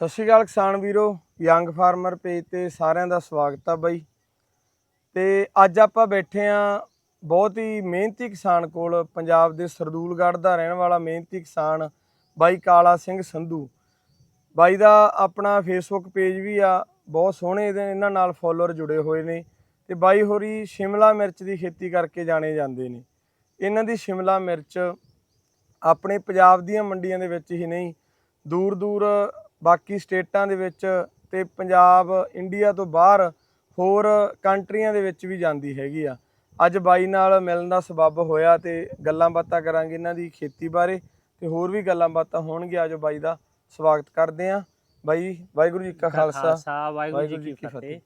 ਸਤਿ ਸ਼੍ਰੀ ਅਕਾਲ ਕਿਸਾਨ ਵੀਰੋ, ਯੰਗ ਫਾਰਮਰ ਪੇਜ ਤੇ ਸਾਰਿਆਂ ਦਾ ਸਵਾਗਤ ਆ ਬਾਈ। ਤੇ ਅੱਜ ਆਪਾਂ ਬੈਠੇ ਆ ਬਹੁਤ ਹੀ ਮਿਹਨਤੀ ਕਿਸਾਨ ਕੋਲ, ਪੰਜਾਬ ਦੇ ਸਰਦੂਲਗੜ੍ਹ ਦਾ ਰਹਿਣ ਵਾਲਾ ਮਿਹਨਤੀ ਕਿਸਾਨ ਬਾਈ ਕਾਲਾ ਸਿੰਘ ਸੰਧੂ। ਬਾਈ ਦਾ ਆਪਣਾ ਫੇਸਬੁੱਕ ਪੇਜ ਵੀ ਆ, ਬਹੁਤ ਸੋਹਣੇ ਇਹਦੇ, ਇਹਨਾਂ ਨਾਲ ਫੋਲੋਅਰ ਜੁੜੇ ਹੋਏ ਨੇ। ਤੇ ਬਾਈ ਹੋਰੀ ਸ਼ਿਮਲਾ ਮਿਰਚ ਦੀ ਖੇਤੀ ਕਰਕੇ ਜਾਣੇ ਜਾਂਦੇ ਨੇ। ਇਹਨਾਂ ਦੀ ਸ਼ਿਮਲਾ ਮਿਰਚ ਆਪਣੇ ਪੰਜਾਬ ਦੀਆਂ ਮੰਡੀਆਂ ਦੇ ਵਿੱਚ ਹੀ ਨਹੀਂ ਦੂਰ ਦੂਰ ਬਾਕੀ ਸਟੇਟਾਂ ਦੇ ਵਿੱਚ ਤੇ ਪੰਜਾਬ ਇੰਡੀਆ ਤੋਂ ਬਾਹਰ ਹੋਰ ਕੰਟਰੀਆਂ ਦੇ ਵਿੱਚ ਵੀ ਜਾਂਦੀ ਹੈਗੀ ਆ। ਅੱਜ ਬਾਈ ਨਾਲ ਮਿਲਣ ਦਾ ਸਬੱਬ ਹੋਇਆ ਤੇ ਗੱਲਾਂ ਬਾਤਾਂ ਕਰਾਂਗੇ ਇਹਨਾਂ ਦੀ ਖੇਤੀ ਬਾਰੇ ਤੇ ਹੋਰ ਵੀ ਗੱਲਾਂ ਬਾਤਾਂ ਹੋਣਗੀਆਂ ਅੱਜ ਬਾਈ ਦਾ ਸਵਾਗਤ ਕਰਦੇ ਆਂ ਬਾਈ ਵਾਹਿਗੁਰੂ ਜੀ ਕਾ ਖਾਲਸਾ। ਵਾਹਿਗੁਰੂ ਜੀ ਕੀ ਫਤਿਹ।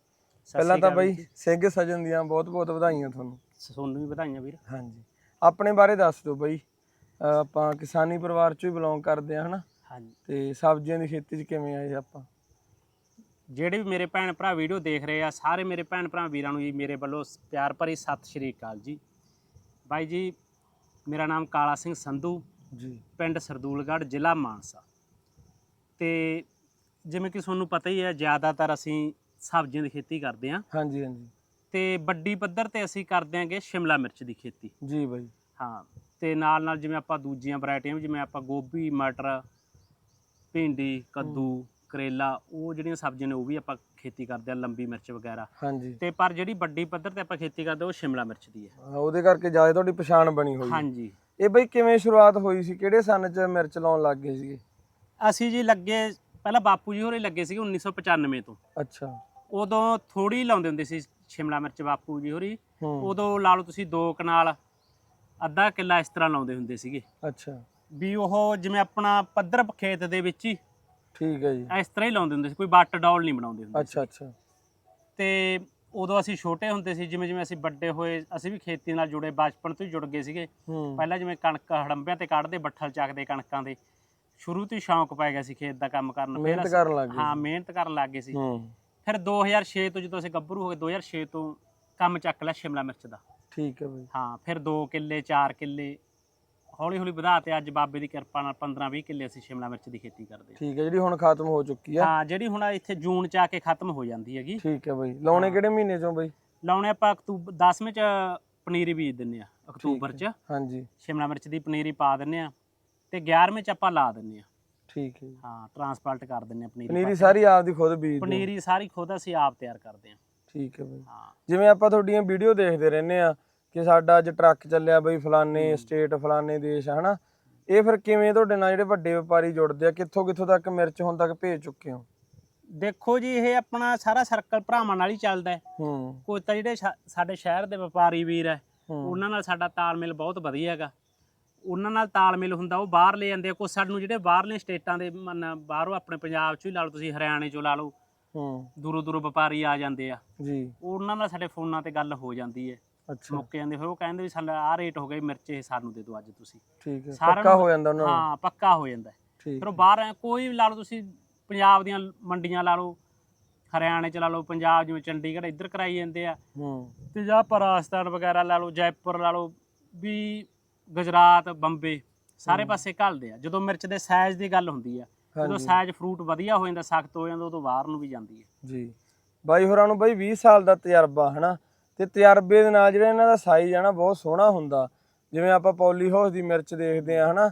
ਪਹਿਲਾਂ ਤਾਂ ਬਾਈ ਜੀ। ਸਿੰਘ ਸਜਣ ਦੀਆਂ ਬਹੁਤ ਬਹੁਤ ਵਧਾਈਆਂ ਤੁਹਾਨੂੰ। ਤੁਹਾਨੂੰ ਵੀ ਵਧਾਈਆਂ ਵੀਰ। ਹਾਂਜੀ। ਆਪਣੇ ਬਾਰੇ ਦੱਸ ਦਿਓ ਬਾਈ। ਆਪਾਂ ਕਿਸਾਨੀ ਪਰਿਵਾਰ ਚੋਂ ਹੀ ਬਿਲੋਂਗ ਕਰਦੇ ਆ ਹਨਾ? ਹਾਂਜੀ। ਤੇ ਸਬਜ਼ੀਆਂ ਦੀ ਖੇਤੀ 'ਚ ਕਿਵੇਂ ਆਏ ਆਪਾਂ? ਜਿਹੜੇ ਵੀ ਮੇਰੇ ਭੈਣ ਭਰਾ ਵੀਡੀਓ ਦੇਖ ਰਹੇ ਆ ਸਾਰੇ ਮੇਰੇ ਭੈਣ ਭਰਾ ਵੀਰਾਂ ਨੂੰ ਜੀ ਮੇਰੇ ਵੱਲੋਂ ਪਿਆਰ ਭਰੀ ਸਤਿ ਸ਼੍ਰੀ ਅਕਾਲ ਜੀ। ਬਾਈ ਜੀ ਮੇਰਾ ਨਾਮ ਕਾਲਾ ਸਿੰਘ ਸੰਧੂ ਜੀ। ਪਿੰਡ ਸਰਦੂਲਗੜ੍ਹ ਜ਼ਿਲ੍ਹਾ ਮਾਨਸਾ। ਤੇ ਜਿਵੇਂ ਕਿ ਤੁਹਾਨੂੰ ਪਤਾ ਹੀ ਹੈ ਜ਼ਿਆਦਾਤਰ ਅਸੀਂ ਸਬਜ਼ੀਆਂ ਦੀ ਖੇਤੀ ਕਰਦੇ ਹਾਂ। ਹਾਂਜੀ ਹਾਂਜੀ। ਤੇ ਵੱਡੀ ਪੱਧਰ ਤੇ ਅਸੀਂ ਕਰਦੇ ਹਾਂਗੇ ਸ਼ਿਮਲਾ ਮਿਰਚ ਦੀ ਖੇਤੀ। ਜੀ ਬਾਈ। ਹਾਂ ਤੇ ਨਾਲ ਨਾਲ ਜਿਵੇਂ ਆਪਾਂ ਦੂਜੀਆਂ ਵੈਰਾਈਟੀਆਂ ਜਿਵੇਂ ਆਪਾਂ ਗੋਭੀ ਮਟਰ ਭਿੰਡੀ ਕੱਦੂ ਕਰੇਲਾ ਉਹ ਜਿਹੜੀਆਂ ਸਬਜ਼ੀਆਂ ਨੇ ਉਹ ਵੀ ਆਪਾਂ ਖੇਤੀ ਕਰਦੇ ਆ ਲੰਬੀ ਮਿਰਚ ਵਗੈਰਾ। ਹਾਂਜੀ। ਤੇ ਪਰ ਜਿਹੜੀ ਵੱਡੀ ਪੱਧਰ ਤੇ ਆਪਾਂ ਖੇਤੀ ਕਰਦੇ ਉਹ ਸ਼ਿਮਲਾ ਮਿਰਚ ਦੀ ਹੈ। ਹਾਂ, ਉਹਦੇ ਕਰਕੇ ਜ਼ਿਆਦਾ ਤੁਹਾਡੀ ਪਛਾਣ ਬਣੀ ਹੋਈ। ਹਾਂਜੀ। ਇਹ ਬਾਈ ਕਿਵੇਂ ਸ਼ੁਰੂਆਤ ਹੋਈ ਸੀ? ਕਿਹੜੇ ਸਨ 'ਚ ਮਿਰਚ ਲਾਉਣ ਲੱਗ ਗਏ ਸੀਗੇ? ਅਸੀਂ ਜੀ ਲੱਗੇ ਪਹਿਲਾਂ ਬਾਪੂ ਜੀ ਹੋਰੇ ਲੱਗੇ ਸੀਗੇ 1995 ਤੋਂ। ਅੱਛਾ। ਉਦੋਂ ਥੋੜੀ ਲਾਉਂਦੇ ਹੁੰਦੇ ਸੀ ਸ਼ਿਮਲਾ ਮਿਰਚ ਬਾਪੂ ਜੀ ਹੋਰੀ। ਹੂੰ। ਉਦੋਂ ਲਾ ਲਓ ਤੁਸੀਂ ਦੋ ਕਨਾਲ ਅੱਧਾ ਕਿੱਲਾ ਇਸ ਤਰ੍ਹਾਂ ਲਾਉਂਦੇ ਹੁੰਦੇ ਸੀਗੇ। ਅੱਛਾ। ਵੀ ਉਹ ਜਿਵੇਂ ਆਪਣਾ ਪੱਧਰ ਖੇਤ ਦੇ ਵਿੱਚ ਹੀ ਠੀਕ ਹੈ ਜੀ। ਇਸ ਤਰ੍ਹਾਂ ਹੀ ਲਾਉਂਦੇ ਹੁੰਦੇ ਸੀ ਕੋਈ ਬੱਟ ਡੌਲ ਨਹੀਂ ਬਣਾਉਂਦੇ ਹੁੰਦੇ ਅੱਛਾ ਅੱਛਾ। ਤੇ ਉਦੋਂ ਅਸੀਂ ਛੋਟੇ ਹੁੰਦੇ ਸੀ ਜਿਵੇਂ ਜਿਵੇਂ ਅਸੀਂ ਵੱਡੇ ਹੋਏ ਅਸੀਂ ਵੀ ਖੇਤੀ ਨਾਲ ਜੁੜੇ ਬਚਪਨ ਤੋਂ ਹੀ ਜੁੜ ਗਏ ਸੀਗੇ। ਪਹਿਲਾਂ ਜਿਵੇਂ ਕਣਕ ਹੜੰਬਿਆਂ ਤੇ ਕੱਢਦੇ ਬੱਠਲ ਚੱਕਦੇ ਕਣਕਾਂ ਦੇ ਸ਼ੁਰੂ ਤੋਂ ਹੀ ਸ਼ੌਂਕ ਪੈ ਗਿਆ ਸੀ ਖੇਤ ਦਾ ਕੰਮ ਕਰਨ ਮਿਹਨਤ ਕਰਨ ਲੱਗ ਗਏ ਹਾਂ ਮਿਹਨਤ ਕਰਨ ਲੱਗ ਗਏ ਸੀ। ਫਿਰ 2006 ਤੋਂ ਜਦੋਂ ਅਸੀਂ ਗੱਭਰੂ ਹੋ ਗਏ 2006 ਤੋਂ ਕੰਮ ਚੱਕ ਲਿਆ ਸ਼ਿਮਲਾ ਮਿਰਚ ਦਾ। ਠੀਕ ਹੈ ਬਾਈ। ਹਾਂ ਫਿਰ 2 ਕਿੱਲੇ 4 ਕਿੱਲੇ ਹੌਲੀ ਹੌਲੀ ਵਧਾ ਤੇ ਅੱਜ ਬਾਬੇ ਦੀ ਕਿਰਪਾ ਨਾਲ 15 20 ਕਿੱਲੇ ਅਸੀਂ ਸ਼ਿਮਲਾ ਮਿਰਚ ਦੀ ਖੇਤੀ ਕਰਦੇ ਹਾਂ। ਠੀਕ ਹੈ ਜਿਹੜੀ ਹੁਣ ਖਤਮ ਹੋ ਚੁੱਕੀ ਆ ਹਾਂ ਜਿਹੜੀ ਹੁਣ ਇੱਥੇ ਜੂਨ ਚ ਆ ਕੇ ਖਤਮ ਹੋ ਜਾਂਦੀ ਹੈਗੀ। ਠੀਕ ਹੈ ਬਾਈ। ਲਾਉਣੇ। ਕਿਹੜੇ ਮਹੀਨੇ ਚੋਂ ਬਾਈ? ਲਾਉਣੇ ਆਪਾਂ ਅਕਤੂਬਰ 10ਵੇਂ ਚ ਪਨੀਰੀ ਬੀਜ ਦਿੰਨੇ ਆ ਅਕਤੂਬਰ ਚ। ਹਾਂਜੀ। ਸ਼ਿਮਲਾ ਮਿਰਚ ਦੀ ਪਨੀਰੀ ਪਾ ਦਿੰਨੇ ਆ ਤੇ 11ਵੇਂ ਚ ਆਪਾਂ ਲਾ ਦਿੰਨੇ ਆ ਠੀਕ ਹੈ। ਹਾਂ ਟਰਾਂਸਪਲਾਂਟ ਕਰ ਦਿੰਨੇ ਆ ਪਨੀਰੀ ਪਨੀਰੀ। ਸਾਰੀ ਆਪਦੀ ਖੁਦ ਬੀਜਦੇ ਹੋ? ਪਨੀਰੀ ਸਾਰੀ ਖੁਦ ਅਸੀਂ ਆਪ ਤਿਆਰ ਕਰਦੇ ਆ ਠੀਕ ਹੈ ਬਾਈ। ਹਾਂ। ਜਿਵੇਂ ਆਪਾਂ ਤੁਹਾਡੀਆਂ ਵੀਡੀਓ ਦੇਖਦੇ ਰਹਿੰਦੇ ਆ ਕਿ ਸਾਡਾ ਅੱਜ ਟਰੱਕ ਚੱਲਿਆ ਬਈ ਫਲਾਣੇ। ਸਟੇਟ ਫਲਾਣੇ ਦੇਸ਼ ਹਨਾ? ਇਹ ਫਿਰ ਕਿਵੇਂ ਤੁਹਾਡੇ ਨਾਲ ਜਿਹੜੇ ਵੱਡੇ ਵਪਾਰੀ ਜੁੜਦੇ ਆ ਕਿੱਥੋਂ ਕਿੱਥੋਂ ਤੱਕ ਮਿਰਚ ਹੁਣ ਤੱਕ ਭੇਜ ਚੁੱਕੇ ਹੋ? ਦੇਖੋ ਜੀ ਇਹ ਆਪਣਾ ਸਾਰਾ ਸਰਕਲ ਭਰਾਵਾਂ ਨਾਲ ਹੀ ਚੱਲਦਾ ਹੈ। ਹੂੰ। ਕੋਈ ਤਾਂ ਜਿਹੜੇ ਸ਼ਾ- ਸਾਡੇ ਸ਼ਹਿਰ ਦੇ ਵਪਾਰੀ ਵੀਰ ਹੈ ਹੂੰ। ਉਹਨਾਂ ਨਾਲ ਸਾਡਾ ਤਾਲਮੇਲ ਬਹੁਤ ਵਧੀਆ ਹੈਗਾ। ਉਹਨਾਂ ਨਾਲ ਤਾਲਮੇਲ ਹੁੰਦਾ ਉਹ ਬਾਹਰ ਲੈ ਜਾਂਦੇ ਕੋਈ ਸਾਨੂੰ ਜਿਹੜੇ ਬਾਹਰਲੇ ਸਟੇਟਾਂ ਦੇ ਮੰਨ ਬਾਹਰੋਂ ਆਪਣੇ ਪੰਜਾਬ ਚੋਂ ਹੀ ਲਾ ਲਓ ਤੁਸੀਂ ਹਰਿਆਣੇ ਚੋਂ ਲਾ ਲਓ ਹੂੰ। ਦੂਰੋਂ ਦੂਰੋਂ ਵਪਾਰੀ ਆ ਜਾਂਦੇ ਆ। ਜੀ। ਉਹਨਾਂ ਨਾਲ ਸਾਡੇ ਫੋਨਾਂ ਤੇ ਗੱਲ ਹੋ ਜਾਂਦੀ ਹੈ। ਅੱਛਾ। ਮੁੱਕ ਜਾਂਦੇ ਫਿਰ ਉਹ ਕਹਿੰਦੇ ਵੀ ਸਾਡਾ ਆਹ ਰੇਟ ਹੋ ਗਿਆ ਮਿਰਚ ਇਹ ਸਾਨੂੰ ਦੇ ਦਿਓ ਅੱਜ ਤੁਸੀਂ। ਠੀਕ ਹੈ ਸਾਰਿਆਂ ਪੱਕਾ ਨੂੰ- ਹੋ ਜਾਂਦਾ ਉਹਨਾਂ ਨੂੰ। ਹਾਂ ਪੱਕਾ ਹੋ ਜਾਂਦਾ ਹੈ। ਠੀਕ ਫਿਰ ਉਹ ਬਾਹਰ ਐ- ਕੋਈ ਵੀ ਲਾ ਲਓ ਤੁਸੀਂ ਪੰਜਾਬ ਦੀਆਂ ਮੰਡੀਆਂ ਲਾ ਲਓ ਹਰਿਆਣੇ ਚ ਲਾ ਲਓ ਪੰਜਾਬ ਜਿਵੇਂ ਚੰਡੀਗੜ੍ਹ ਇੱਧਰ ਕਰਾਈ ਜਾਂਦੇ ਆ। ਹੂੰ। ਤੇ ਜਾਂ ਆਪਾਂ ਰਾਜਸਥਾਨ ਵਗੈਰਾ ਲਾ ਲਓ ਜੈਪੁਰ ਲਾ ਲਓ ਵੀ ਗੁਜਰਾਤ ਬੰਬੇ ਸਾਰੇ। ਪਾਸੇ ਘੱਲਦੇ ਆ। ਜਦੋਂ ਮਿਰਚ ਦੇ ਸਾਈਜ਼ ਦੀ ਗੱਲ ਹੁੰਦੀ ਆ ਜਦੋਂ ਹਾਂਜੀ। ਸਾਈਜ਼ ਫਰੂਟ ਵਧੀਆ ਹੋ ਜਾਂਦਾ ਸਖਤ ਹੋ ਜਾਂਦਾ ਉਦੋਂ ਬਾਹਰ ਨੂੰ ਵੀ ਜਾਂਦੀ ਹੈ ਜੀ। ਬਾਈ ਹੋਰਾਂ ਨੂੰ ਬਾਈ 20 ਸਾਲ ਦਾ ਤਜਰਬਾ ਹਨਾ? ਤੇ ਤਜਰਬੇ ਦੇ ਨਾਲ ਜਿਹੜਾ ਇਹਨਾਂ ਦਾ ਸਾਈਜ਼ ਆ ਨਾ ਬਹੁਤ ਸੋਹਣਾ ਹੁੰਦਾ। ਜਿਵੇਂ ਆਪਾਂ ਪੌਲੀ ਹਾਊਸ ਦੀ ਮਿਰਚ ਦੇਖਦੇ ਆ ਹਨਾ?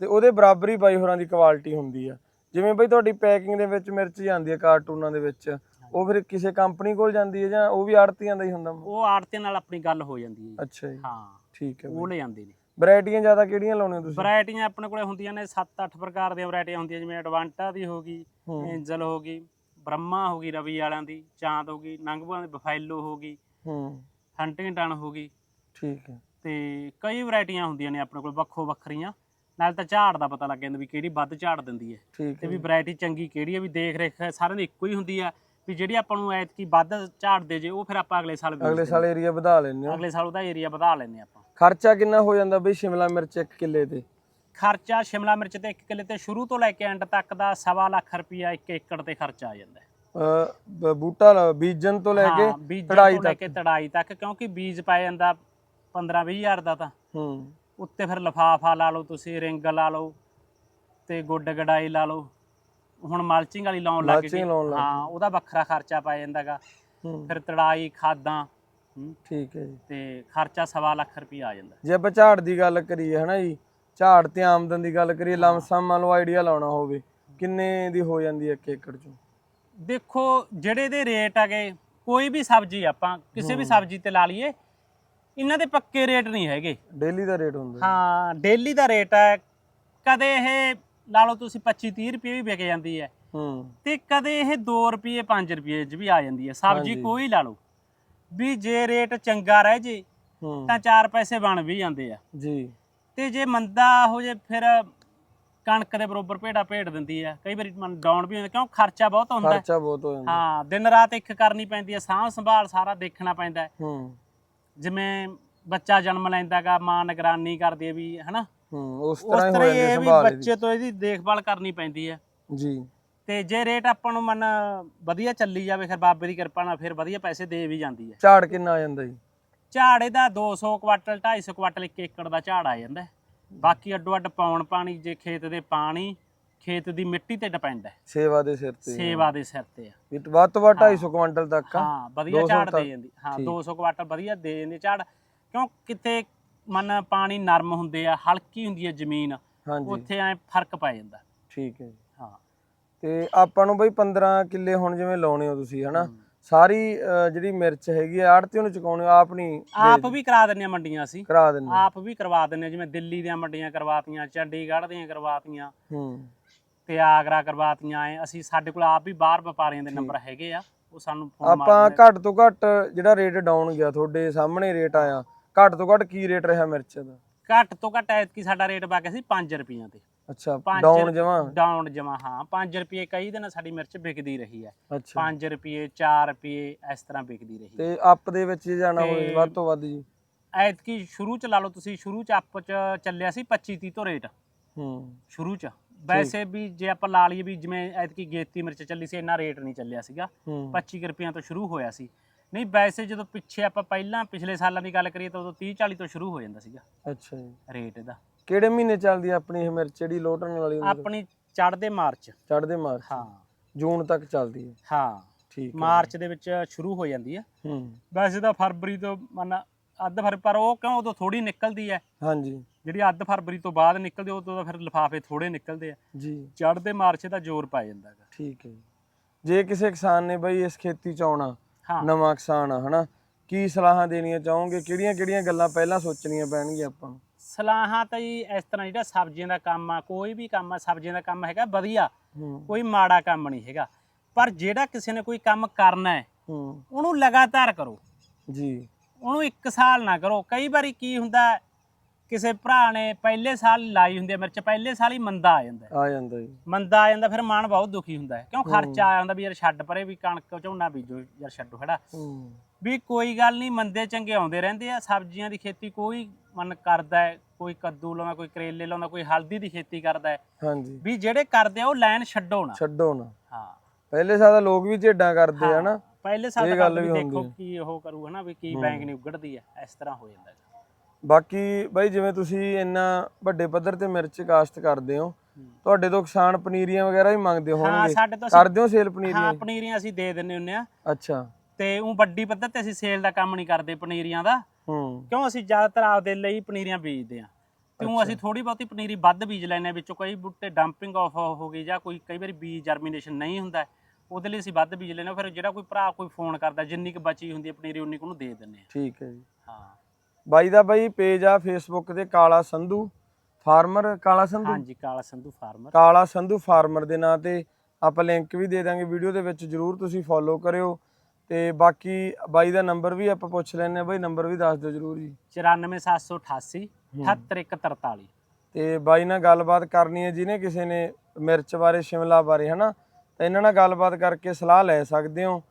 ਤੇ ਉਹਦੇ ਬਰਾਬਰ ਹੀ ਬਾਈ ਹੋਰਾਂ ਦੀ ਕੁਆਲਿਟੀ ਹੁੰਦੀ ਆ। ਜਿਵੇਂ ਬਾਈ ਤੁਹਾਡੀ ਪੈਕਿੰਗ ਦੇ ਵਿੱਚ ਮਿਰਚ ਜਾਂਦੀ ਆ ਕਾਰਟੂਨਾਂ ਦੇ ਵਿੱਚ ਉਹ ਫਿਰ ਕਿਸੇ ਕੰਪਨੀ ਕੋਲ ਜਾਂਦੀ ਹੈ ਜਾਂ ਉਹ ਵੀ ਆੜਤੀਆਂ ਦਾ ਹੀ ਹੁੰਦਾ? ਉਹ ਆੜਤੇ ਨਾਲ ਆਪਣੀ ਗੱਲ ਹੋ ਜਾਂਦੀ ਹੈ। ਅੱਛਾ ਜੀ। ਹਾਂ। ਠੀਕ ਹੈ ਉਹ ਲੈ ਜਾਂਦੇ ਨੇ। ਵੈਰਾਈਟੀਆਂ ਜ਼ਿਆਦਾ ਕਿਹੜੀਆਂ ਲਾਉਣੇ ਹੋ ਤੁਸੀਂ? ਵੈਰਾਈਟੀਆਂ ਆਪਣੇ ਕੋਲੇ ਹੁੰਦੀਆਂ ਨੇ 7-8 ਪ੍ਰਕਾਰ ਦੀਆਂ ਵੈਰਾਈਟੀਆਂ ਹੁੰਦੀਆਂ ਜਿਵੇਂ ਐਡਵਾਂਟਾ ਦੀ ਹੋ ਗਈ ਐਂਜਲ ਹੋ ਗਈ ਬ੍ਰਹਮਾ ਹੋ ਗਈ ਰਵੀ ਵਾਲਿਆਂ ਦੀ ਚਾਂਦ ਹੋ ਗਈ ਨੰਗਬੂਆਂ ਦੀ ਬਫੈਲੋ ਹੋ ਗਈ। ਹੂੰ। ਹੰਟਿੰਗਟਨ ਹੋ ਗਈ। ਠੀਕ ਹੈ। ਤੇ ਕਈ ਵੈਰਾਈਟੀਆਂ ਹੁੰਦੀਆਂ ਨੇ ਆਪਣੇ ਕੋਲ ਵੱਖੋ ਵੱਖਰੀਆਂ। ਨਾਲ ਤਾਂ ਝਾੜ ਦਾ ਪਤਾ ਲੱਗ ਜਾਂਦਾ ਵੀ ਕਿਹੜੀ ਵੱਧ ਝਾੜ ਦਿੰਦੀ ਹੈ। ਤੇ ਵੀ ਵੈਰਾਈਟੀ ਚੰਗੀ ਕਿਹੜੀ ਹੈ ਵੀ ਦੇਖ ਰੇਖ ਸਾਰਿਆਂ ਦੀ ਇੱਕੋ ਹੀ ਹੁੰਦੀ ਆ। ਵੀ ਜਿਹੜੀ ਆਪਾਂ ਨੂੰ ਐਤਕੀ ਵੱਧ ਝਾੜ ਦੇ ਜੇ ਉਹ ਫਿਰ ਆਪਾਂ ਅਗਲੇ ਸਾਲ ਅਗਲੇ ਸਾਲ ਏਰੀਆ ਵਧਾ ਲੈਂਦੇ ਹੋ। ਅਗਲੇ ਸਾਲ ਉਹਦਾ ਏਰੀਆ ਵਧਾ ਲੈਂਦੇ ਆਪਾਂ। ਖਰਚਾ ਕਿੰਨਾ ਹੋ ਜਾਂਦਾ ਬਈ ਸ਼ਿਮਲਾ ਮਿਰਚ ਇੱਕ ਕਿੱਲੇ ਤੇ? ਖਰਚਾ ਸ਼ਿਮਲਾ ਮਿਰਚ ਤੇ 1 ਕਿੱਲੇ ਤੇ ਸ਼ੁਰੂ ਤੋਂ ਲੈ ਕੇ ਐਂਡ ਤੱਕ ਦਾ ਸਵਾ ਲੱਖ ਰੁਪਇਆ 1 ਏਕੜ ਤੇ ਖਰਚਾ ਆ ਜਾਂਦਾ ਬੂਟਾ ਲਾ- ਬੀਜਣ ਤੋਂ ਲੈ ਕੇ ਬੀਜਣ ਤੜਾਈ ਤੋਂ ਲੈ ਤੱਕ। ਕੇ ਤੜਾਈ ਤੱਕ ਕਿਉਂਕਿ ਬੀਜ ਪੈ ਜਾਂਦਾ 15 20 ਹਜ਼ਾਰ ਦਾ ਤਾਂ। ਹੂੰ। ਉੱਤੇ ਫਿਰ ਲਫਾਫਾ ਲਾ ਲਓ ਤੁਸੀਂ ਰਿੰਗ ਲਾ ਲਓ ਤੇ ਗੁੱਡ ਗਡਾਈ ਲਾ ਲਓ। ਹੁਣ ਮਲਚਿੰਗ ਵਾਲੀ ਲਾਉਣ ਲੱਗ Mulching ਗਏ ਲਾਉਣ ਲੱਗ ਹਾਂ ਉਹਦਾ ਵੱਖਰਾ ਖਰਚਾ ਪੈ ਜਾਂਦਾਗਾ। ਹੂੰ। ਫਿਰ ਤੜਾਈ ਖਾਦਾਂ ਠੀਕ ਹੈ ਜੀ। ਤੇ ਖਰਚਾ ਸਵਾ ਲੱਖ ਰੁਪਇਆ ਆ ਜਾਂਦਾ। ਜੇ ਆਪਾਂ ਝਾੜ ਦੀ ਗੱਲ ਕਰੀਏ ਹਨਾ ਜੀ? ਝਾੜ ਤੇ ਆਮਦਨ ਦੀ ਗੱਲ ਕਰੀਏ ਲਮਸਮ ਮੰਨ ਲਓ ਆਈਡੀਆ ਲਾਉਣਾ ਹੋਵੇ ਕਿੰਨੇ ਦੀ ਹੋ ਜਾਂਦੀ ਹੈ ਇੱਕ ਏਕੜ ਚੋਂ? ਦੇਖੋ ਜਿਹੜੇ ਦੇ ਰੇਟ ਹੈਗੇ ਕੋਈ ਵੀ ਸਬਜ਼ੀ ਆਪਾਂ ਕਿਸੇ ਵੀ ਸਬਜ਼ੀ ਤੇ ਲਾ ਲਈਏ ਇਹਨਾਂ ਦੇ ਪੱਕੇ ਰੇਟ ਨਹੀਂ ਹੈਗੇ। ਡੇਲੀ ਦਾ ਰੇਟ ਹੁੰਦਾ। ਹਾਂ ਡੇਲੀ ਦਾ ਰੇਟ ਹੈ। ਕਦੇ ਇਹ ਲਾ ਲਓ ਤੁਸੀਂ 25 30 ਰੁਪਏ ਵੀ ਵਿਕ ਜਾਂਦੀ ਹੈ। ਹੂੰ। ਤੇ ਕਦੇ ਇਹ 2 ਰੁਪਏ 5 ਰੁਪਏ ਚ ਵੀ ਆ ਜਾਂਦੀ ਹੈ। ਸਬਜ਼ੀ। ਕੋਈ ਲਾ ਲਓ। ਵੀ ਜੇ ਰੇਟ ਚੰਗਾ ਰਹਿ ਜੇ ਤਾਂ 4 ਪੈਸੇ ਬਣ ਵੀ ਜਾਂਦੇ ਆ। ਜੀ। ਤੇ ਜੇ ਮੰਦਾ ਹੋ ਜੇ ਫਿਰ ਕਣਕ ਦੇ ਬਰੋਬਰ ਭੇੜਾ ਭੇੜ ਦਿੰਦੀ ਹੈ ਕਈ ਵਾਰੀ ਮਨ ਡਾਊਨ ਵੀ ਹੁੰਦਾ ਕਿਉਂ ਖਰਚਾ ਬਹੁਤ ਹੁੰਦਾ ਹੈ। ਖਰਚਾ ਬਹੁਤ ਹੋ ਜਾਂਦਾ ਹਾਂ ਦਿਨ ਰਾਤ ਇੱਕ ਕਰਨੀ ਪੈਂਦੀ ਹੈ ਸਾਂਭ ਸੰਭਾਲ ਸਾਰਾ ਦੇਖਣਾ ਪੈਂਦਾ ਹੈ। ਜਿਵੇਂ ਬੱਚਾ ਜਨਮ ਲੈਂਦਾਗਾ ਮਾਂ ਨਿਗਰਾਨੀ ਕਰਦੀ ਹੈ ਵੀ ਹਨਾ ਹੂੰ ਉਸ ਉਸ ਤਰ੍ਹਾਂ ਹੀ ਹੋ ਤਰ੍ਹਾਂ ਹੀ ਜਾਂਦੀ ਇਹ ਵੀ ਸੰਭਾਲ ਇਹਦੀ। ਬੱਚੇ ਤੋਂ ਇਹਦੀ ਦੇਖਭਾਲ ਕਰਨੀ ਪੈਂਦੀ ਹੈ ਜੀ ਤੇ ਜੇ ਰੇਟ ਆਪਾਂ ਨੂੰ ਮਨ ਵਧੀਆ ਚੱਲੀ ਜਾਵੇ ਫਿਰ ਬਾਬੇ ਦੀ ਕਿਰਪਾ ਨਾਲ ਫਿਰ ਵਧੀਆ ਪੈਸੇ ਦੇ ਵੀ ਜਾਂਦੀ ਹੈ ਝਾੜ ਕਿੰਨਾ ਆ ਜਾਂਦਾ ਜੀ ਝਾੜ ਇਹਦਾ 200 ਕੁਆਟਲ 250 ਕੁਆਟਲ ਇੱਕ ਏਕੜ ਦਾ ਝਾੜ ਆ ਜਾਂਦਾ ਹੈ। ਬਾਕੀ ਅੱਡੋ ਅੱਡ ਪਾਉਣ ਪਾਣੀ ਜੇ ਖੇਤ ਦੇ ਪਾਣੀ ਖੇਤ ਦੀ ਮਿੱਟੀ ਤੇ ਡਿਪੈਂਡ ਹੈ। ਸੇਵਾ ਦੇ ਸਿਰ ਤੇ ਸੇਵਾ ਦੇ ਸਿਰ ਤੇ ਆ। ਵੀ ਵੱਧ ਤੋਂ ਵੱਧ 250 ਕੁਇੰਟਲ ਤੱਕ ਹਾਂ ਵਧੀਆ 200 ਝਾੜ? ਦੇ ਜਾਂਦੀ। ਹਾਂ ਠੀਕ। 200 ਕੁਆਟਲ ਵਧੀਆ ਦੇ ਜਾਂਦੀ ਝਾੜ। ਕਿਉਂ? ਕਿਤੇ ਮਨ ਪਾਣੀ ਨਰਮ ਹੁੰਦੇ ਆ ਹਲਕੀ ਹੁੰਦੀ ਹੈ ਜ਼ਮੀਨ ਉੱਥੇ ਐ ਫ਼ਰਕ ਪੈ ਜਾਂਦਾ। ਠੀਕ ਹੈ ਜੀ। ਹਾਂ। ਤੇ ਆਪਾਂ ਨੂੰ ਬਈ 15 ਕਿੱਲੇ ਹੁਣ ਜਿਵੇਂ ਲਾਉਣੇ ਹੋ ਤੁਸੀਂ ਹਨਾ। ਸਾਰੀ ਜਿਹੜੀ ਮਿਰਚ ਹੈਗੀ ਆ ਆੜਤੀ ਨੂੰ ਚੁਕਾਉਣੇ ਆਪ ਨਹੀਂ ਆਪ ਵੀ ਕਰਾ ਦਿੰਨੇ ਆ ਮੰਡੀਆਂ ਅਸੀਂ। ਕਰਾ ਦਿੰਦੇ ਆਪ ਵੀ ਕਰਵਾ ਦਿੰਨੇ ਆ, ਜਿਵੇਂ ਦਿੱਲੀ ਦੀਆਂ ਮੰਡੀਆਂ ਕਰਵਾਤੀਆਂ ਚੰਡੀਗੜ੍ਹ ਦੀਆਂ ਕਰਵਾਤੀਆਂ। ਹੂੰ। ਤੇ ਆਗਰਾ ਕਰਵਾਤੀਆਂ ਐ ਅਸੀਂ ਸਾਡੇ ਕੋਲ ਆਪ ਵੀ ਬਾਹਰ ਵਪਾਰੀਆਂ ਦੇ ਨੰਬਰ ਹੈਗੇ ਆ ਉਹ ਸਾਨੂੰ ਫੋਨ ਆਪਾਂ ਘੱਟ ਤੋਂ ਘੱਟ ਜਿਹੜਾ ਰੇਟ ਡਾਊਨ ਗਿਆ ਤੁਹਾਡੇ ਸਾਹਮਣੇ ਰੇਟ ਆਇਆ ਘੱਟ ਤੋਂ ਘੱਟ ਕੀ ਰੇਟ ਰਿਹਾ ਮਿਰਚ ਦਾ? ਘੱਟ ਤੋਂ ਘੱਟ ਐਤਕੀ ਸਾਡਾ ਰੇਟ ਪਾ ਸੀ 5 ਰੁਪਈਆਂ ਤੇ। ਅੱਛਾ ਪੰਜ ਡਾਊਨ ਜਮਾ ਡਾਊਨ ਜਮਾ ਹਾਂ। 5 ਰੁਪਏ ਕਈ ਦਿਨ ਸਾਡੀ ਮਿਰਚ ਵਿਕਦੀ ਰਹੀ ਹੈ। ਅੱਛਾ। 5 ਰੁਪਏ 4 ਰੁਪਏ ਇਸ ਤਰ੍ਹਾਂ ਵਿਕਦੀ ਰਹੀ। ਤੇ ਅੱਪ ਦੇ ਵਿੱਚ ਜੇ ਜਾਣਾ ਹੋਵੇ ਤੇ- ਵੱਧ ਤੋਂ ਵੱਧ ਜੀ। ਐਤਕੀ ਸ਼ੁਰੂ ਚ ਲਾ ਲਓ ਤੁਸੀਂ ਸ਼ੁਰੂ ਚ ਅੱਪ ਚ ਚੱਲਿਆ ਸੀ 25 30 ਤੋਂ ਰੇਟ। ਹੂੰ। ਸ਼ੁਰੂ ਚ। ਵੈਸੇ ਵੀ ਜੇ ਆਪਾਂ ਲਾ ਲਈਏ ਵੀ ਜਿਵੇਂ ਐਤਕੀ ਗੇਤੀ ਮਿਰਚ ਚੱਲੀ ਸੀ ਇੰਨਾ ਰੇਟ ਨਹੀਂ ਚੱਲਿਆ ਸੀਗਾ। ਹੂੰ। 25 ਰੁਪਈਆਂ ਤੋਂ ਸ਼ੁਰੂ ਹੋਇਆ ਸੀ। ਨਹੀਂ ਵੈਸੇ ਜਦੋਂ ਪਿੱਛੇ ਆਪਾਂ ਪਹਿਲਾਂ ਪਿਛਲੇ ਸਾਲਾਂ ਦੀ ਗੱਲ ਕਰੀਏ ਤਾਂ ਉਦੋਂ 30 40 ਤੋਂ ਸ਼ੁਰੂ ਹੋ ਜਾਂਦਾ ਸੀਗਾ। ਅੱਛਾ ਜੀ। ਰੇਟ ਇਹਦਾ। ਕਿਹੜੇ ਮਹੀਨੇ ਚੱਲਦੀ ਆ ਆਪਣੀ ਇਹ ਮਿਰਚ ਜਿਹੜੀ ਲੋਟਣ ਵਾਲੀ ਆਪਣੀ ਚੜ੍ਹਦੇ ਮਾਰਚ। ਚੜਦੇ ਮਾਰਚ। ਹਾਂ। ਜੂਨ ਤੱਕ ਚੱਲਦੀ ਹੈ ਹਾਂ। ਠੀਕ ਹੈ ਮਾਰਚ ਦੇ ਵਿੱਚ ਸ਼ੁਰੂ ਹੋ ਜਾਂਦੀ ਹੈ ਹੂੰ। ਵੈਸੇ ਤਾਂ ਫਰਵਰੀ ਤੋਂ ਮਨ ਅੱਧ ਫਰ ਪਰ ਉਹ ਕਿਉਂ ਉਦੋਂ ਥੋੜੀ ਨਿਕਲਦੀ ਹੈ ਹਾਂਜੀ। ਜਿਹੜੀ ਅੱਧ ਫਰਵਰੀ ਤੋਂ ਬਾਅਦ ਨਿਕਲਦੀ ਉਦੋਂ ਤਾਂ ਫਿਰ ਲਿਫਾਫੇ ਥੋੜੇ ਨਿਕਲਦੇ ਆ। ਜੀ। ਚੜ੍ਹਦੇ ਮਾਰਚ ਦਾ ਜ਼ੋਰ ਪੈ ਜਾਂਦਾ ਹੈਗਾ। ਠੀਕ ਹੈ ਜੀ। ਜੇ ਕਿਸੇ ਕਿਸਾਨ ਨੇ ਬਈ ਇਸ ਖੇਤੀ ਚ ਆਉਣਾ ਹਾਂ। ਨਵਾਂ ਕਿਸਾਨ ਆ ਹਨਾ? ਕੀ ਸਲਾਹਾਂ ਦੇਣੀਆਂ ਚਾਹੋਗੇ? ਕਿਹੜੀਆਂ ਕਿਹੜੀਆਂ ਗੱਲਾਂ ਪਹਿਲਾਂ ਸੋਚਣੀਆਂ ਪੈਣਗੀਆਂ ਆਪਾਂ ਨੂੰ? ਸਲਾਹਾਂ ਤਾਂ ਜੀ ਇਸ ਤਰ੍ਹਾਂ ਜਿਹੜਾ ਸਬਜ਼ੀਆਂ ਦਾ ਕੰਮ ਆ ਕੋਈ ਵੀ ਕੰਮ ਆ ਸਬਜ਼ੀਆਂ ਦਾ ਕੰਮ ਹੈਗਾ ਵਧੀਆ ਕੋਈ ਮਾੜਾ ਕੰਮ ਨਹੀਂ ਹੈਗਾ। ਪਰ ਜਿਹੜਾ ਕਿਸੇ ਨੇ ਕੋਈ ਕੰਮ ਕਰਨਾ ਹੈ। ਉਹਨੂੰ ਲਗਾਤਾਰ ਕਰੋ। ਜੀ। ਉਹਨੂੰ ਇੱਕ ਸਾਲ ਨਾ ਕਰੋ। ਕਈ ਵਾਰੀ ਕੀ ਹੁੰਦਾ ਕਿਸੇ ਭਰਾ ਨੇ ਪਹਿਲੇ ਸਾਲ ਲਾਈ ਹੁੰਦੀ ਹੈ ਮਿਰਚ ਪਹਿਲੇ ਸਾਲ ਹੀ ਮੰਦਾ ਆ ਜਾਂਦਾ ਹੈ। ਆ ਜਾਂਦਾ ਜੀ। ਮੰਦਾ ਆ ਜਾਂਦਾ ਫਿਰ ਮਨ ਬਹੁਤ ਦੁਖੀ ਹੁੰਦਾ ਹੈ। ਕਿਉਂ ਖਰਚਾ ਆ ਜਾਂਦਾ ਵੀ ਯਾਰ ਛੱਡ ਪਰੇ ਵੀ ਕਣਕ ਝੋਨਾ ਬੀਜੋ ਯਾਰ ਛੱਡੋ ਖੜਾ। ਹੂੰ। ਵੀ ਕੋਈ ਗੱਲ ਨਹੀਂ ਮੰਦੇ ਚੰਗੇ ਆਉਂਦੇ ਰਹਿੰਦੇ ਆ। ਸਬਜ਼ੀਆਂ ਦੀ ਖੇਤੀ ਕੋਈ ਮਨ ਕਰਦਾ ਹੈ ਕੋਈ ਕੱਦੂ ਲਾਉਂਦਾ ਕੋਈ ਕਰੇਲੇ ਲਾਉਂਦਾ ਕੋਈ ਹਲਦੀ ਦੀ ਖੇਤੀ ਕਰਦਾ ਹੈ। ਹਾਂਜੀ। ਵੀ ਜਿਹੜੇ ਕਰਦੇ ਆ ਉਹ ਲਾਈਨ ਛੱਡੋ ਨਾ। ਛੱਡੋ ਨਾ। ਹਾਂ। ਪਹਿਲੇ ਸਾਲ ਤਾਂ ਲੋਕ ਵੀ ਝੇਡਾਂ ਕਰਦੇ ਆ ਨਾ। ਪਹਿਲੇ ਸਾਲ ਇਹ ਤਾਂ ਗੱਲ ਗੱਲ ਵੀ ਵੀ ਹੁੰਦੀ ਦੇਖੋ ਹੈ। ਕੀ ਉਹ ਕਰੂ ਹਨਾ ਵੀ ਕੀ। ਬੈਂਕ ਨਹੀਂ ਉਗੜਦੀ ਹੈ ਇਸ ਤਰ੍ਹਾਂ ਹੋ ਜਾਂਦਾ। ਹੈ ਬਾਕੀ ਬਾਈ ਜਿਵੇਂ ਤੁਸੀਂ ਇੰਨਾ ਵੱਡੇ ਪੱਧਰ ਤੇ ਮਿਰਚ ਕਾਸ਼ਤ ਕਰਦੇ ਹੋ ਹੂੰ। ਤੁਹਾਡੇ ਤੋਂ ਕਿਸਾਨ ਪਨੀਰੀਆਂ ਵਗੈਰਾ ਵੀ ਮੰਗਦੇ ਹਾਂ ਹੋਣਗੇ। ਸਾਡੇ ਤੋਂ ਅਸੀਂ- ਕਰਦੇ ਹੋ ਸੇਲ ਹਾਂ ਪਨੀਰੀਆਂ ਪਨੀਰੀਆਂ ਅਸੀਂ ਦੇ ਦਿੰਨੇ ਹੁੰਨੇ ਆ। ਅੱਛਾ। ਤੇ ਉਹ ਵੱਡੀ ਪੱਧਰ ਤੇ ਅਸੀਂ ਸੇਲ ਦਾ ਕੰਮ ਨਹੀਂ ਕਰਦੇ ਪਨੀਰੀਆਂ ਦਾ। ਹੂੰ। ਕਿਉਂ ਅਸੀਂ ਜ਼ਿਆਦਾਤਰ ਆਪਦੇ ਲਈ ਪਨੀਰੀਆਂ ਬੀਜਦੇ ਆ ਉਹ ਅਸੀਂ ਥੋੜੀ ਬਹੁਤੀ ਪਨੀਰੀ ਵੱਧ ਬੀਜ ਲੈਨੇ ਆ ਵਿੱਚੋਂ ਕਈ ਬੂਟੇ ਡੰਪਿੰਗ ਆਫ ਹੋ ਗਈ ਜਾਂ ਕੋਈ ਕਈ ਵਾਰੀ ਬੀਜ ਜਰਮੀਨੇਸ਼ਨ ਨਹੀਂ ਹੁੰਦਾ ਉਹਦੇ ਲਈ ਅਸੀਂ ਵੱਧ ਬੀਜ ਲੈਨੇ ਆ ਫਿਰ ਜਿਹੜਾ ਕੋਈ ਭਰਾ ਕੋਈ ਫੋਨ ਕਰਦਾ ਜਿੰਨੀ ਕੁ ਬਚੀ ਹੁੰਦੀ ਹੈ ਪਨੀਰੀ ਉਨੀ ਕੁ ਨੂੰ ਦੇ ਦਿੰਨੇ ਆ ਠੀਕ ਹੈ ਜੀ। ਹਾਂ। ਬਾਈ ਦਾ ਬਾਈ ਪੇਜ ਆ ਫੇਸਬੁੱਕ ਤੇ ਕਾਲਾ ਸੰਧੂ ਫਾਰਮਰ ਕਾਲਾ ਸੰਧੂ? ਹਾਂਜੀ ਕਾਲਾ ਸੰਧੂ ਫਾਰਮਰ। ਕਾਲਾ ਸੰਧੂ ਫਾਰਮਰ ਦੇ ਨਾਂ ਤੇ ਆਪਾਂ ਲਿੰਕ ਵੀ ਦੇ ਦਾਂਗੇ ਵੀਡੀਓ ਦੇ ਵਿੱਚ ਜਰੂਰ ਤੁਸੀਂ ਫੋਲੋ ਕਰਿਓ। ਤੇ ਬਾਕੀ ਬਾਈ ਦਾ ਨੰਬਰ ਵੀ ਆਪਾਂ ਪੁੱਛ ਲੈਣੇ ਆ ਬਾਈ ਨੰਬਰ ਵੀ ਦੱਸ ਦਿਓ ਜਰੂਰ ਜੀ। 94788 78143 ਤੇ ਬਾਈ ਨਾਲ ਗੱਲਬਾਤ ਕਰਨੀ ਹੈ ਜਿਹਨੇ ਕਿਸੇ ਨੇ ਮਿਰਚ ਬਾਰੇ ਸ਼ਿਮਲਾ ਬਾਰੇ ਹਨਾ? ਤਾਂ ਇਹਨਾਂ ਨਾਲ ਗੱਲਬਾਤ ਕਰਕੇ ਸਲਾਹ ਲੈ ਸਕਦੇ ਹੋ।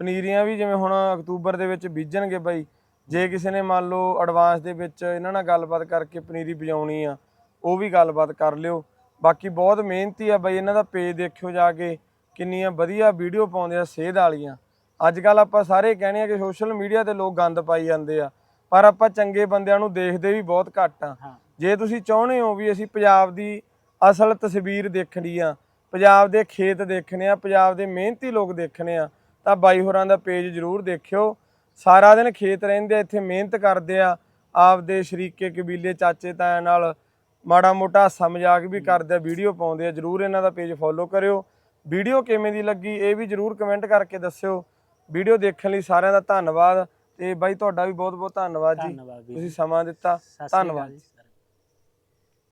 ਪਨੀਰੀਆਂ ਵੀ ਜਿਵੇਂ ਹੁਣ ਅਕਤੂਬਰ ਦੇ ਵਿੱਚ ਬੀਜਣਗੇ ਬਾਈ ਜੇ ਕਿਸੇ ਨੇ ਮੰਨ ਲਓ ਐਡਵਾਂਸ ਦੇ ਵਿੱਚ ਇਹਨਾਂ ਨਾਲ ਗੱਲਬਾਤ ਕਰਕੇ ਪਨੀਰੀ ਬਜਾਉਣੀ ਆ ਉਹ ਵੀ ਗੱਲਬਾਤ ਕਰ ਲਿਓ। ਬਾਕੀ ਬਹੁਤ ਮਿਹਨਤੀ ਆ ਬਾਈ ਇਹਨਾਂ ਦਾ ਪੇਜ ਦੇਖਿਓ ਜਾ ਕੇ ਕਿੰਨੀਆਂ ਵਧੀਆ ਵੀਡੀਓ ਪਾਉਂਦੇ ਆ ਸੇਧ ਵਾਲੀਆਂ। ਅੱਜ ਕੱਲ ਆਪਾਂ ਸਾਰੇ ਕਹਿੰਦੇ ਆ ਕਿ ਸੋਸ਼ਲ ਮੀਡੀਆ ਤੇ ਲੋਕ ਗੰਦ ਪਾਈ ਜਾਂਦੇ ਆ ਪਰ ਆਪਾਂ ਚੰਗੇ ਬੰਦਿਆਂ ਨੂੰ ਦੇਖਦੇ ਵੀ ਬਹੁਤ ਘੱਟ ਆ। ਜੇ ਤੁਸੀਂ ਚਾਹੁੰਦੇ ਹੋ ਵੀ ਅਸੀਂ ਪੰਜਾਬ ਦੀ ਅਸਲ ਤਸਵੀਰ ਦੇਖਣੀ ਆ ਪੰਜਾਬ ਦੇ ਖੇਤ ਦੇਖਣੇ ਆ ਪੰਜਾਬ ਦੇ ਮਿਹਨਤੀ ਲੋਕ ਦੇਖਣੇ ਆ ਤਾਂ ਬਾਈ ਹੋਰਾਂ ਦਾ ਪੇਜ ਜਰੂਰ ਦੇਖਿਓ। ਸਾਰਾ ਦਿਨ ਖੇਤ ਰਹਿੰਦੇ ਇੱਥੇ ਮਿਹਨਤ ਕਰਦੇ ਆ ਆਪਦੇ ਸ਼ਰੀਕੇ ਕਬੀਲੇ ਚਾਚੇ ਤਾਇਆਂ ਨਾਲ ਮਾੜਾ ਮੋਟਾ ਹਾਸਾ ਮਜ਼ਾਕ ਵੀ ਕਰਦੇ ਆ ਵੀਡੀਓ ਪਾਉਂਦੇ ਆ ਜਰੂਰ ਇਹਨਾਂ ਦਾ ਪੇਜ ਫੋਲੋ ਕਰਿਓ। ਵੀਡੀਓ ਕਿਵੇਂ ਦੀ ਲੱਗੀ ਇਹ ਵੀ ਜਰੂਰ ਕਮੈਂਟ ਕਰਕੇ ਦੱਸਿਓ। ਵੀਡੀਓ ਦੇਖਣ ਲਈ ਸਾਰਿਆਂ ਦਾ ਧੰਨਵਾਦ ਤੇ ਬਾਈ ਤੁਹਾਡਾ ਵੀ ਬਹੁਤ ਬਹੁਤ ਧੰਨਵਾਦ ਜੀ ਤੁਸੀਂ ਸਮਾਂ ਦਿੱਤਾ। ਧੰਨਵਾਦ। ਜੀ।